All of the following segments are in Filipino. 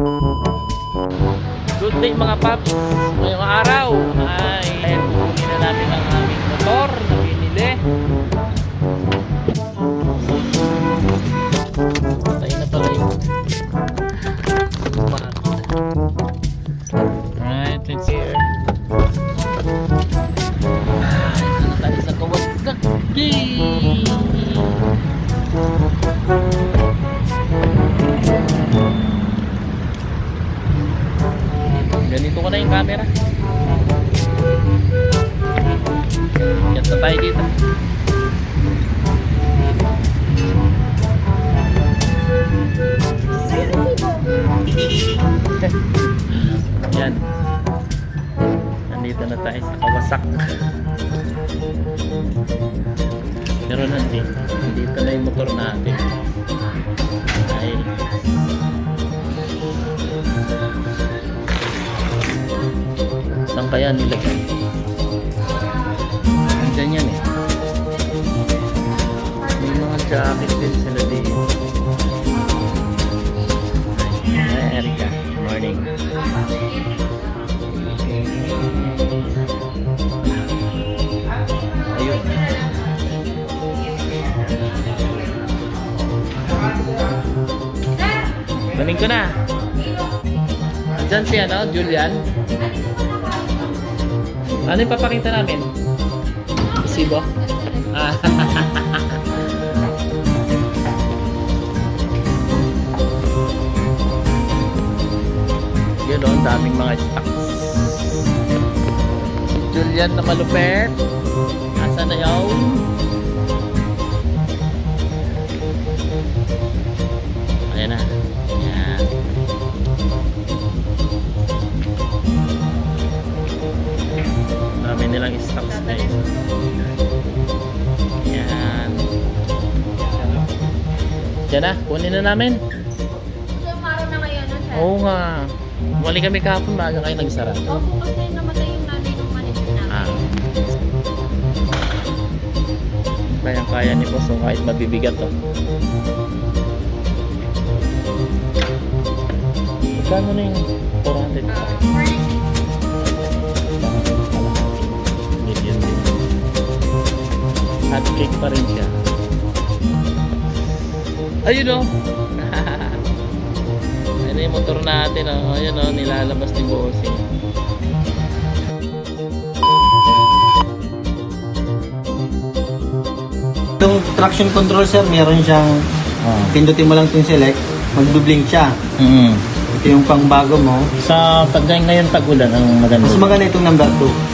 Good day mga paps. Ngayong araw ay ayun, kukunin na namin ang aming motor na binili. Patay na pala yung mat. Alright, let's hear. Ay, ano tayo sa Kawasaki? Ganito ko na yung camera. Yan na tayo dito. Yan. Nandito na tayo sa Kawasak. Pero nandito, nandito na yung motor natin. Saan kaya nilagay? Andyan yan eh. May mga jacket din sila dito. Hi, Erika. Morning. Ayun. Kunin ko na. Andyan si ano, Julian. Ano yung papakita namin? Sibo? Ah. Yun o, ang daming mga stocks. Julian na malupet. Asa na yun? Ayan na. Nilang stocks na yun. Yan. Yan na, kunin na namin. Isang araw na ngayon, no, sir? Oo nga. Mali kami kahapon, maaga kayo nagsara. Opo, kasi namatay yung nanay ng manito namin. Ah. Kaya kaya ni boss, so kahit mabibigat to. Magkano na yung Hot cake pa rin siya. Ayun o. Ayun na yung motor natin o. Ayun o, nilalabas ni Bossing. Yung traction control sir, meron siyang Oh. pindutin mo lang yung select, magdubling siya. Mm. Ito yung pangbago mo. Sa pag ngayon tag-ulan ang maganda. Mas maganda itong number 2.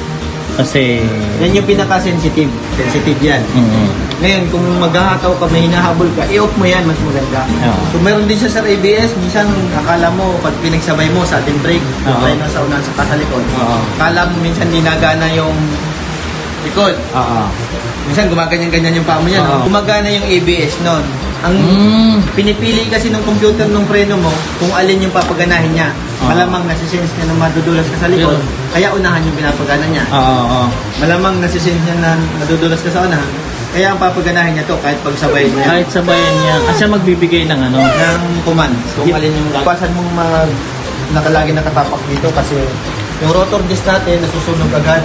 Kasi Yan yung pinaka-sensitive. Sensitive yan. mm Ngayon, kung maghahataw ka, may hinahabol ka, i-off mo yan, mas maganda. Oo. So, meron din siya sa ABS. Minsan, akala mo, pag pinagsabay mo sa ating brake, Oo. tayo na sa unahan sa kasalikod. Oo. Akala mo minsan di nagana yung likod. Oo. Minsan, gumaganyan-ganyan yung paa mo yan. Oo. Gumagana yung ABS nun. Ang Mm. pinipili kasi ng computer ng preno mo kung alin yung papaganahin niya. Oo. Malamang nasisense niya na madudulas ka sa likod, Yun. kaya unahan yung pinapagana niya. Oo, oo. Malamang nasisense niya na madudulas ka sa unahan, kaya ang papaganahin niya to kahit pagsabay mo yan. Kahit sabayan niya, kasi magbibigay ng ano. ng command. Kung alin yung pasan mong mag nakalagi nakatapak dito kasi yung rotor disc natin nasusunog agad.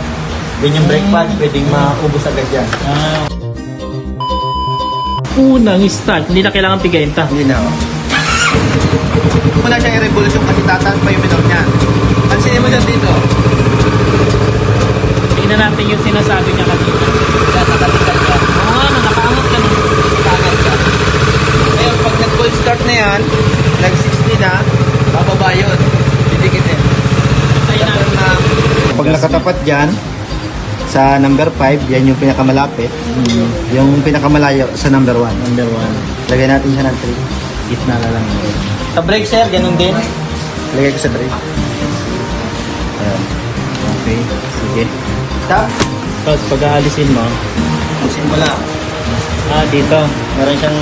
Then yung brake pad, pwedeng maubos agad yan. Ah. Unang start, hindi na kailangan pigayin ta. Hindi na. oh. Muna siya i-revolution kasi tataas pa yung minor niya. Pansinin mo dyan dito. Tingnan natin yung sinasabi niya kanina. Yan, nakatikat ka. Oo nga, no, nakaangat ka no. Nakaangat ka. Ngayon, pag nag-cold start na yan, nag-60 na, bababa yun. Didikitin. Ayun na. na pag nakatapat dyan, sa number 5, yan yung pinakamalapit. Hmm, Yung pinakamalayo sa number 1. number one. Lagay natin siya ng Gitna na lang. 3. Sa brake sir, ganun din. Lagay ko sa brake. Ayan. Okay, sige. Tap. Tapos pag aalisin mo, Simula. ah, dito. Meron siyang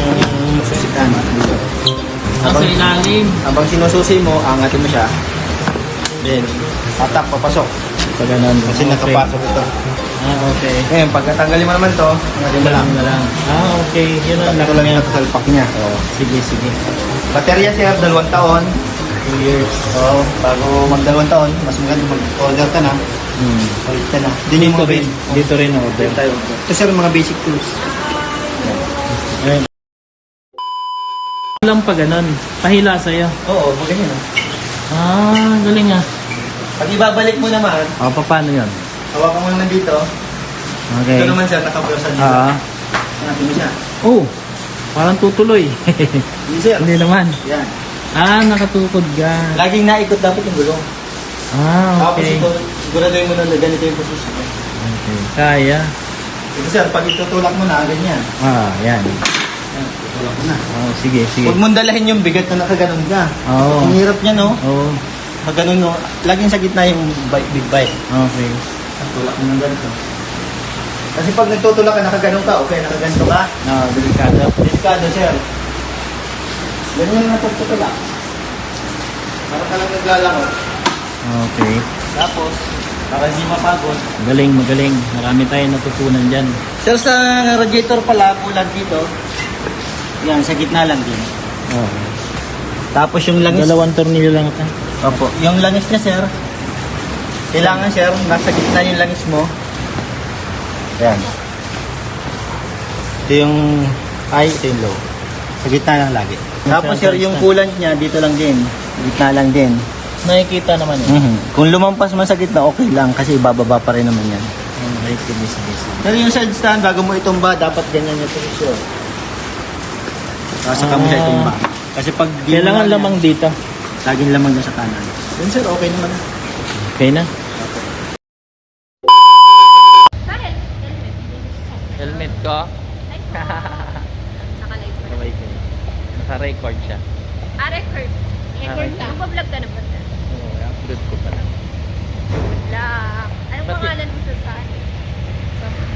susikan. Dito. Ah, sa ilalim. Habang sinususi mo, angatin mo siya. Then, tatak, papasok. Pag ganun. Kasi nakapasok ito. Ah, okay. Ngayon, pagkatanggalin mo naman to, angatin mo lang. na lang. Ah, okay. Yun ang Ito lang yung nakasalpak niya. Sige, sige. Baterya sir, dalawang taon. 2 years. Oo, bago magdalawang taon, mas maganda mag-order ka na, Hmm. ulit ka na. Yung Dito mga rin, dito rin order. Dito tayo. Ito sir, mga basic tools. Ayun. Lang pa ganun. Pahila sa'yo. Oo, magaling ah. Ah, galing ah. Pag ibabalik mo naman, pa- paano yun? Hawakan mo naman dito. Okay. Ito naman sir, nakaprosan dito. Ah. Natin mo siya. Oh, parang tutuloy. Hindi sir. Hindi naman. Yan. Ah, nakatukod ka. Laging naikot dapat yung gulong. Ah, Tapos okay. ito, siguraduhin mo na na ganito yung posisyon. Okay. Kaya. Ito sir, pag itutulak mo na, ganyan. Ah, yan. Yan, tutulak mo na. Oh, sige, sige. Huwag mong dalahin yung bigat na nakaganon ka. Oo. Ang hirap niya, no? Oh, Maganon, no? Laging sa gitna yung bike, big bike. okay. Tulak mo ng ganito. Kasi pag nagtutulak ka, nakaganon ka, okay, nakaganto ka. Ah, delikado. Delikado, sir. Ganyan na pagtutulak. Para ka lang naglalaro. Okay. Tapos, para hindi mapagod. Magaling, magaling. Marami tayong natutunan dyan. Sir, sa radiator pala, bulag dito. Yan, sa gitna lang din. Oh. Tapos yung langis. Dalawang tornilyo lang ito. Opo. Yung langis niya, sir. Kailangan, sir, nasa gitna yung langis mo. Yan. Ito yung high, ito yung low. Sa gitna lang lagi. Tapos, sir, yung coolant niya, dito lang din. Gitna lang din. Nakikita naman yun. Mhm. Kung lumampas man sa gitna, okay lang kasi ibababa pa rin naman yan. Okay, sige, sige. Pero yung side stand, bago mo itumba, dapat ganyan yung posisyon. Saka mo siya Ah. itumba. Kasi pag di mo Kailangan na- lamang dito. Laging lamang dyan sa kanan. Yun sir, okay naman. Okay na. Bakit? Helmet. Ko. Like, Naka-live pa. Kamay ko. Naka-record siya. Ah, record. Record ka. Magpa-vlog ka na ba? Oo, upload ko pala. La. Anong Ba't- pangalan mo sa saan?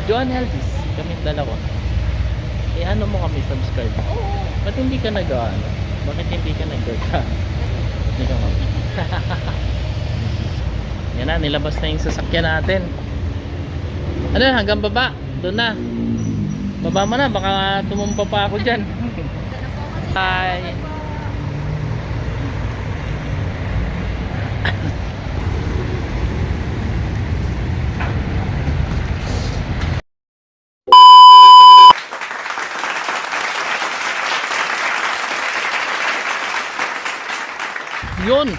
Joan Helvis, kami dalawa. Eh ano mo kami subscribe? Oo. Ba't hindi ka nag ano? Bakit hindi ka nag Hindi ka mami. Yan na, nilabas na yung sasakyan natin. Ano hanggang baba? Doon na. Baba mo na, baka tumumpa pa ako dyan. Bye. Yun.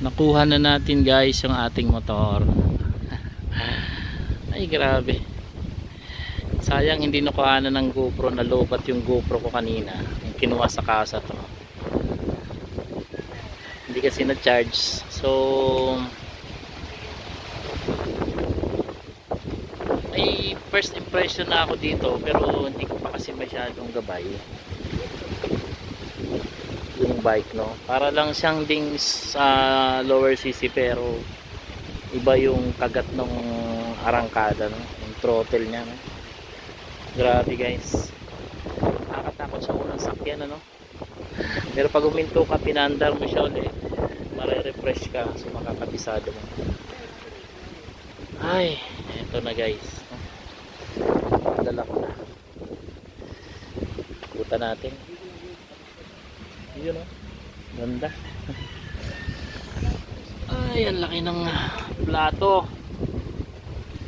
Nakuha na natin guys yung ating motor. Ay grabe. Sayang hindi nakuha na ng GoPro na lobat yung GoPro ko kanina. Yung kinuha sa kasa to. Hindi kasi na-charge. So may first impression na ako dito pero hindi ko pa kasi masyadong gabay yung bike no para lang siyang ding sa lower cc pero iba yung kagat ng arangkada no yung throttle niya no grabe guys nakakatakot sa unang sakyan ano pero pag uminto ka pinandar mo siya ulit mare-refresh ka so makakabisado mo ay eto na guys dala ko na kuta natin yun o. Ganda. Ay, ang laki ng plato.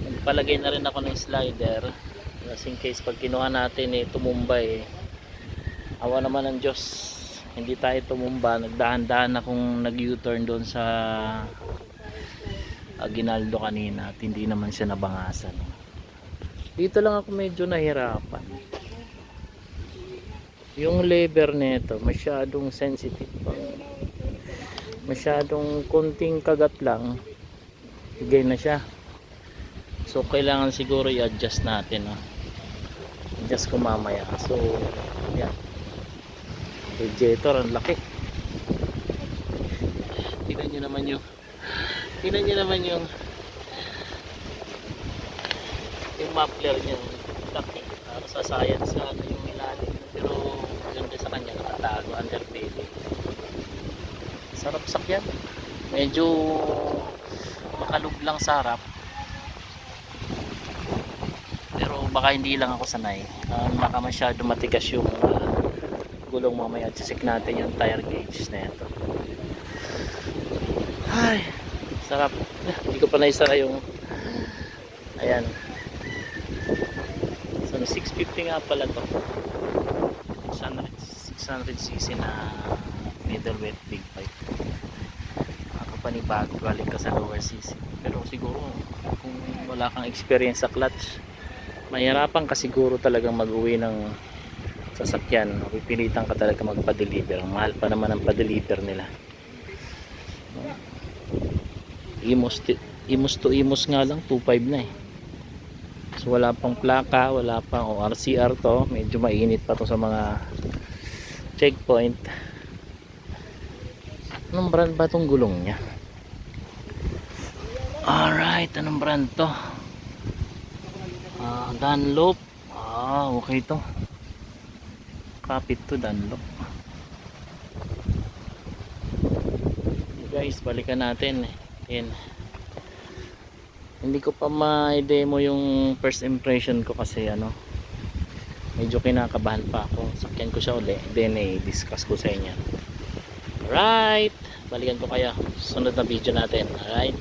Nagpalagay na rin ako ng slider. Just in case pag kinuha natin eh, tumumba eh. Awa naman ng Diyos. Hindi tayo tumumba. Nagdahan-dahan akong nag-U-turn doon sa Aguinaldo kanina at hindi naman siya nabangasan. Dito lang ako medyo nahirapan yung lever nito masyadong sensitive pa masyadong konting kagat lang bigay na siya so kailangan siguro i-adjust natin no? Adjust ko mamaya. So yan. Radiator ang laki. Tingnan nyo naman yung tingnan nyo naman yung yung muffler niya laki. Para sa science sa ano yung ilalim. Pero ganda sa kanya nakatago under belly sarap sakyan medyo makalug lang sa harap pero baka hindi lang ako sanay uh, baka masyado matigas yung uh, gulong mamaya check natin yung tire gauge na ito Ay, sarap. Hindi ko pa naisara yung ayan. So, 650 nga pala to. 600, 600cc na middleweight big bike. Ako panibago galing ka sa lower cc. Pero siguro kung wala kang experience sa clutch, mahirapan ka siguro talagang mag-uwi ng sasakyan. Pipilitan ka talaga magpa-deliver. Mahal pa naman ang pa-deliver nila. Imos, imos to imos nga lang 2.5 na eh. So wala pang plaka, wala pang o RCR to. Medyo mainit pa to sa mga checkpoint. Anong brand ba tong gulong niya? Alright, anong brand to? Ah, Dunlop. Ah, okay to. Kapit to Dunlop. Guys, balikan natin. Yan. Hindi ko pa ma-demo yung first impression ko kasi ano medyo kinakabahan pa ako. Sakyan ko siya uli. Then eh, discuss ko sa inyo. Alright. Balikan ko kaya sunod na video natin. Alright.